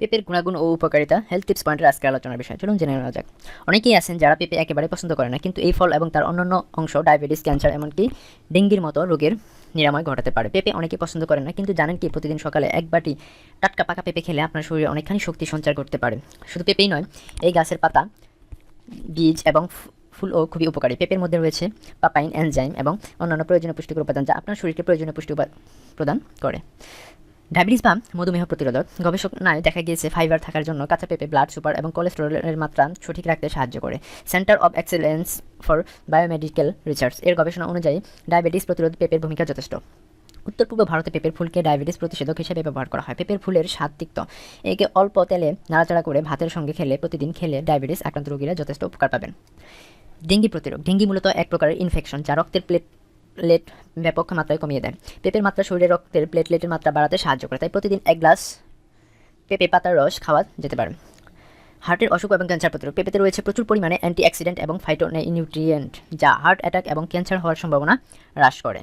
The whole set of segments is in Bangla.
পেঁপের গুণাগুণ ও উপকারিতা হেলথ টিপস পয়েন্টের আজকে আলোচনার বিষয়। চলুন জেনে নেওয়া যাক। অনেকেই আছেন যারা পেঁপে একেবারে পছন্দ করে না, কিন্তু এই ফল এবং তার অন্যান্য অংশ ডায়াবেটিস ক্যান্সার এমনকি ডেঙ্গির মতো রোগের নিরাময় ঘটাতে পারে। পেঁপে অনেকে পছন্দ করে না, কিন্তু জানেন কি, প্রতিদিন সকালে এক বাটি টাটকা পাকা পেঁপে খেলে আপনার শরীরে অনেকখানি শক্তি সঞ্চার করতে পারে। শুধু পেঁপেই নয়, এই গাছের পাতা, বীজ এবং ফুলও খুবই উপকারী। পেঁপের মধ্যে রয়েছে পাপাইন, এনজাইম এবং অন্যান্য প্রয়োজনীয় পুষ্টিকর উপাদান যা আপনার শরীরকে প্রয়োজনীয় পুষ্টি প্রদান করে। ডায়াবেটিস বা মধুমেহ প্রতিরোধক গবেষণায় দেখা গিয়েছে ফাইবার থাকার জন্য কাঁচা পেঁপে, ব্লাড সুপার এবং কোলেস্টেরলের মাত্রা সঠিক রাখতে সাহায্য করে। Centre of excellence for biomedical research এর গবেষণা অনুযায়ী ডায়াবেটিস প্রতিরোধ পেঁপের ভূমিকা যথেষ্ট। উত্তর পূর্ব ভারতে পেঁপের ফুলকে ডায়াবেটিস প্রতিষেধক হিসেবে ব্যবহার করা হয়। পেঁপের ফুলের স্বাদ তিক্ত। একে অল্প তেলে নাড়াচাড়া করে ভাতের সঙ্গে খেলে প্রতিদিন খেলে ডায়াবেটিস আক্রান্ত রোগীরা যথেষ্ট উপকার পাবেন। ডেঙ্গি প্রতিরোধ। ডেঙ্গি মূলত এক প্রকারের ইনফেকশন যা রক্তের প্লেটলেট ব্যাপক মাত্রায় কমিয়ে দেয়। পেঁপের মাত্রা শরীরে রক্তের প্লেটলেটের মাত্রা বাড়াতে সাহায্য করে। তাই প্রতিদিন এক গ্লাস পেঁপে পাতার রস খাওয়া যেতে পারে। হার্টের অসুখ এবং ক্যান্সার প্রতিরোধ। পেঁপেতে রয়েছে প্রচুর পরিমাণে অ্যান্টি অ্যাক্সিডেন্ট এবং ফাইটোনিউট্রিয়েন্ট যা হার্ট অ্যাটাক এবং ক্যান্সার হওয়ার সম্ভাবনা হ্রাস করে।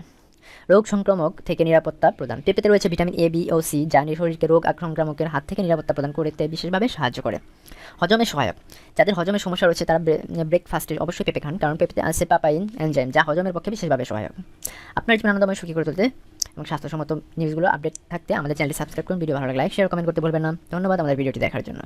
রোগ সংক্রামক থেকে নিরাপত্তা প্রদান। পেঁপেতে রয়েছে ভিটামিন এ বি ও সি যা শরীরকে রোগ সংক্রামকের হাত থেকে নিরাপত্তা প্রদান করতে বিশেষভাবে সাহায্য করে। হজমে সহায়ক। যাদের হজমের সমস্যা রয়েছে, তারা ব্রেকফাস্টে অবশ্যই পেঁপে খান, কারণ পেঁপেতে আছে পাপাইন এনজাইম যা হজমের পক্ষে বিশেষভাবে সহায়ক। আপনার জীবন আনন্দময় সুখী করে তুলতে এবং স্বাস্থ্যসম্মত নিউজগুলো আপডেট থাকতে আমাদের চ্যানেলটি সাবস্ক্রাইব করুন ভিডিও ভালো লাগলে লাইক শেয়ার কমেন্ট করতে ভুলবেন না। ধন্যবাদ আমাদের ভিডিওটি দেখার জন্য।